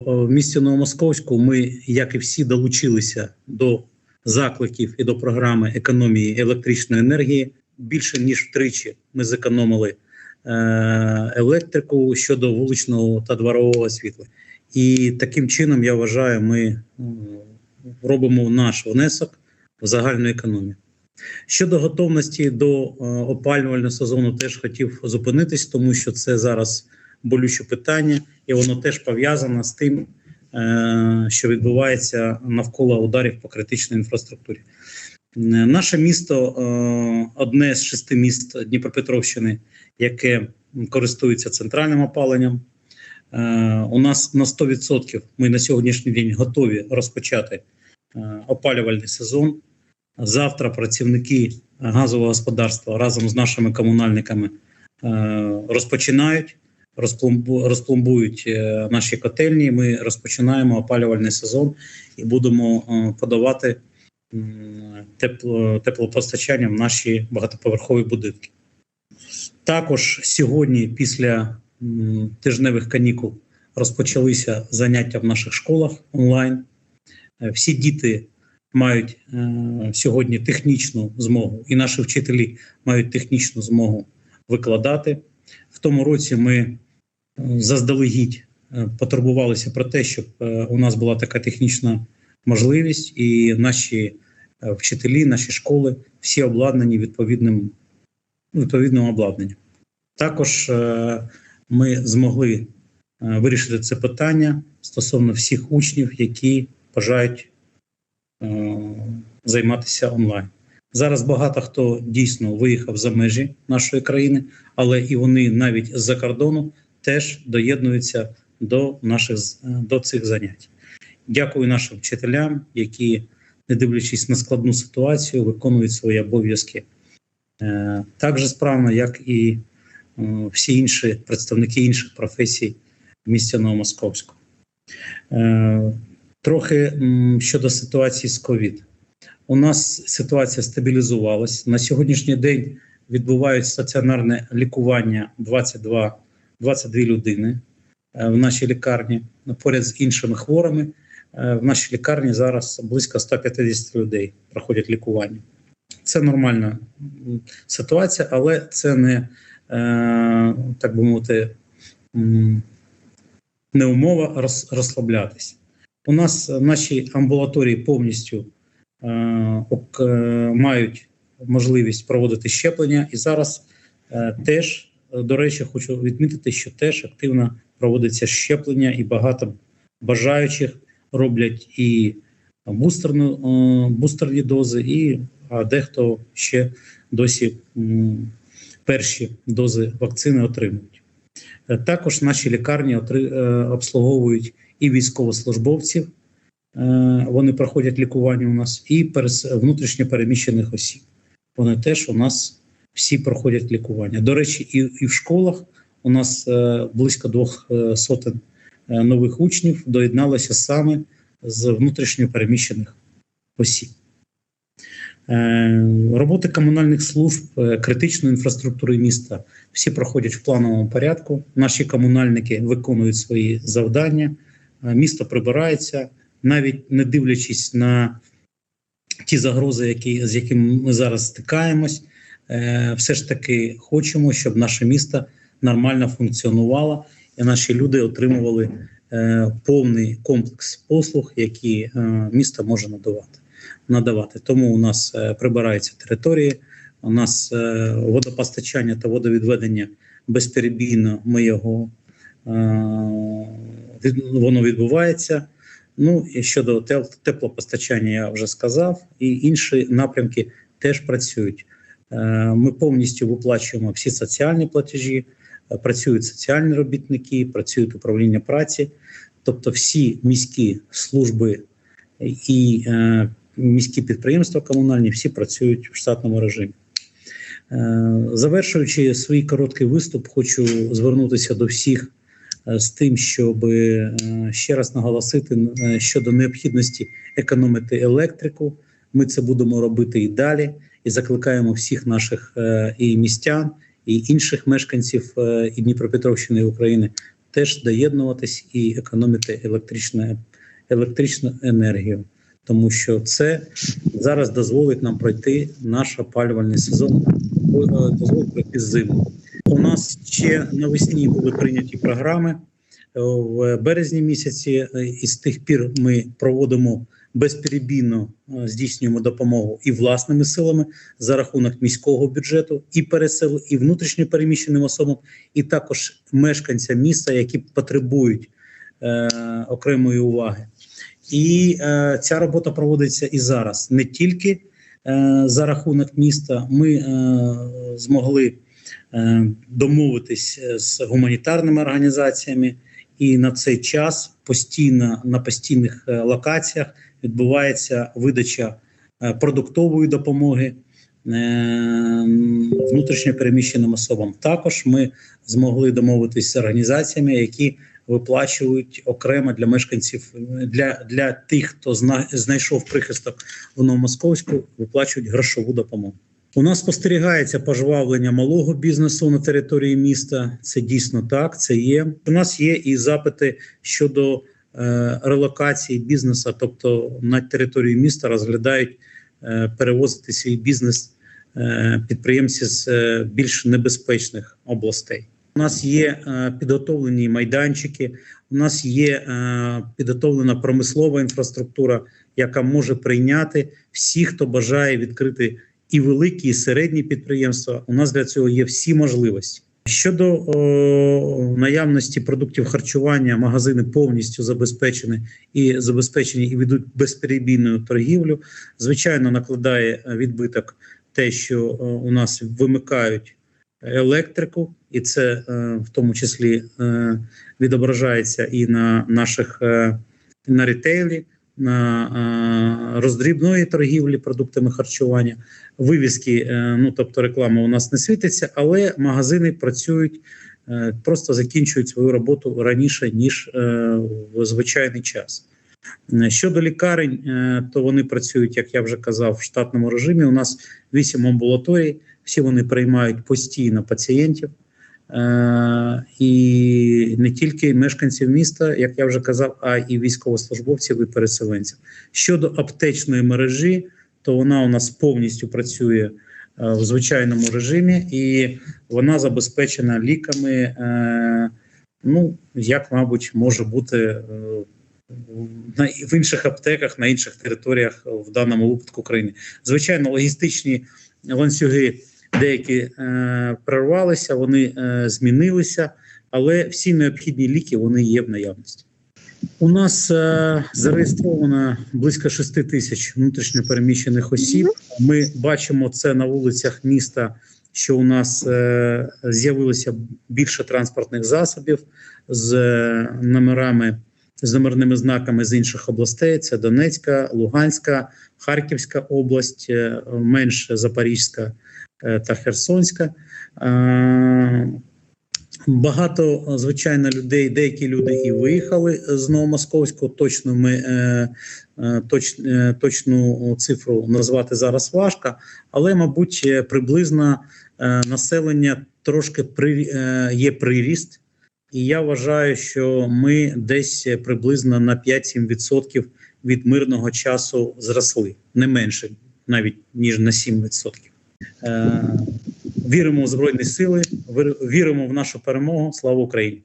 в місті Новомосковську ми, як і всі, долучилися до закликів і до програми економії електричної енергії. Більше ніж втричі ми зекономили е, електрику щодо вуличного та дворового світла. І таким чином я вважаю, ми робимо наш внесок в загальну економію. Щодо готовності до е, опалювального сезону, теж хотів зупинитись, тому що це зараз болюче питання, і воно теж пов'язано з тим, е, що відбувається навколо ударів по критичній інфраструктурі. Е, Наше місто е, одне з шести міст Дніпропетровщини, яке користується центральним опаленням. У нас на 100% ми на сьогоднішній день готові розпочати опалювальний сезон. Завтра працівники газового господарства разом з нашими комунальниками розпочинають, розпломбують е, наші котельні. Ми розпочинаємо опалювальний сезон і будемо е, подавати тепло, теплопостачання в наші багатоповерхові будинки. Також сьогодні, після тижневих канікул, розпочалися заняття в наших школах онлайн. Е, Всі діти мають сьогодні технічну змогу, і наші вчителі мають технічну змогу викладати. В тому році ми заздалегідь е, потурбувалися про те, щоб е, у нас була така технічна можливість, і наші е, вчителі, наші школи всі обладнані відповідним, відповідним обладнанням. Також ми змогли вирішити це питання стосовно всіх учнів, які бажають займатися онлайн. Зараз багато хто дійсно виїхав за межі нашої країни, але і вони навіть з-за кордону теж доєднуються до наших е, до цих занять. Дякую нашим вчителям, які, не дивлячись на складну ситуацію, виконують свої обов'язки е, так же справно, як і е, всі інші представники інших професій Новомосковську. Е, Трохи щодо ситуації з ковід. У нас ситуація стабілізувалась. На сьогоднішній день відбувають стаціонарне лікування 22, 22 людини е, в нашій лікарні. Поряд з іншими хворими е, в нашій лікарні зараз близько 150 людей проходять лікування. Це нормальна ситуація, але це не е, так би мовити, не умова роз, розслаблятись. У нас наші амбулаторії повністю мають можливість проводити щеплення, і зараз теж, до речі, хочу відмітити, що теж активно проводиться щеплення, і багато бажаючих роблять і бустерну, е, бустерні дози, і а дехто ще досі перші дози вакцини отримують. Е, Також наші лікарні е, обслуговують і військовослужбовців, е, вони проходять лікування у нас, і внутрішньо переміщених осіб. Вони теж у нас всі проходять лікування. До речі, і, і в школах у нас е, близько двох е, сотень е, нових учнів доєдналося саме з внутрішньо переміщених осіб. Е, Роботи комунальних служб е, критичної інфраструктури міста всі проходять в плановому порядку. Наші комунальники виконують свої завдання, е, місто прибирається, навіть не дивлячись на ті загрози, які, з якими ми зараз стикаємось. Е, Все ж таки хочемо, щоб наше місто нормально функціонувало і наші люди отримували е, повний комплекс послуг, які е, місто може надавати надавати. Тому у нас прибираються території, у нас водопостачання та водовідведення безперебійно. Ми його від, воно відбувається. Ну і щодо теплопостачання, я вже сказав, і інші напрямки теж працюють. Е, Ми повністю виплачуємо всі соціальні платежі, е, працюють соціальні робітники, працюють управління праці, тобто всі міські служби і е, міські підприємства комунальні всі працюють в штатному режимі. Завершуючи свій короткий виступ, хочу звернутися до всіх з тим, щоб ще раз наголосити щодо необхідності економити електрику. Ми це будемо робити і далі, і закликаємо всіх наших е, і містян, і інших мешканців е, і Дніпропетровщини і України теж доєднуватись і економити електричну, електричну енергію, тому що це зараз дозволить нам пройти наш опалювальний сезон, е, дозволить пройти зиму. У нас ще навесні були прийняті програми в березні місяці, і з тих пір ми проводимо безперебійно е, здійснюємо допомогу і власними силами за рахунок міського бюджету, і пересел, і внутрішньо переміщеним особам, і також мешканцям міста, які потребують е, окремої уваги. І е, ця робота проводиться і зараз не тільки е, за рахунок міста. Ми е, змогли е, домовитись з гуманітарними організаціями, і на цей час постійно на постійних е, локаціях відбувається видача е, продуктової допомоги е, внутрішньо переміщеним особам. Також ми змогли домовитися з організаціями, які виплачують окремо для мешканців для, для тих, хто зна, знайшов прихисток в Новомосковську, виплачують грошову допомогу. У нас спостерігається пожвавлення малого бізнесу на території міста. Це дійсно так. Це є. У нас є і запити щодо релокації бізнесу, тобто на території міста розглядають е, перевозити свій бізнес е, підприємці з е, більш небезпечних областей. У нас є е, підготовлені майданчики. У нас є е, підготовлена промислова інфраструктура, яка може прийняти всіх, хто бажає відкрити і великі, і середні підприємства. У нас для цього є всі можливості. Щодо о, наявності продуктів харчування, магазини повністю забезпечені і забезпечені і ведуть безперебійну торгівлю. Звичайно, накладає відбиток те, що о, у нас вимикають електрику, і це е, в тому числі е, відображається і на наших е, на ретейлі, е, роздрібної торгівлі продуктами харчування. Вивіски, е, ну тобто реклама у нас не світиться, але магазини працюють, е, просто закінчують свою роботу раніше ніж е, в звичайний час. Е, Щодо лікарень, е, то вони працюють, як я вже казав, в штатному режимі. У нас вісім амбулаторій, всі вони приймають постійно пацієнтів. Е, І не тільки мешканців міста, як я вже казав, а і військовослужбовців і переселенців. Щодо аптечної мережі, то вона у нас повністю працює е, в звичайному режимі, і вона забезпечена ліками. е, Ну, як, мабуть, може бути в інших аптеках, на інших територіях в даному випадку країни. Звичайно, логістичні ланцюги деякі е, прорвалися, вони е, змінилися, але всі необхідні ліки вони є в наявності. У нас е, зареєстровано близько 6 тисяч внутрішньопереміщених осіб. Ми бачимо це на вулицях міста, що у нас е, з'явилося більше транспортних засобів з е, номерами, з номерними знаками з інших областей: це Донецька, Луганська, Харківська область, е, менш Запорізька та Херсонська. Е, Багато звичайно людей, деякі люди і виїхали з Новомосковського. Точно ми е, е, точ, е, точну цифру назвати зараз важко, але мабуть е, приблизно е, населення трошки при, е, є приріст, і я вважаю, що ми десь приблизно на 5-7% від мирного часу зросли, не менше навіть ніж на 7%. Е, Віримо в Збройні Сили, вір- віримо в нашу перемогу. Слава Україні!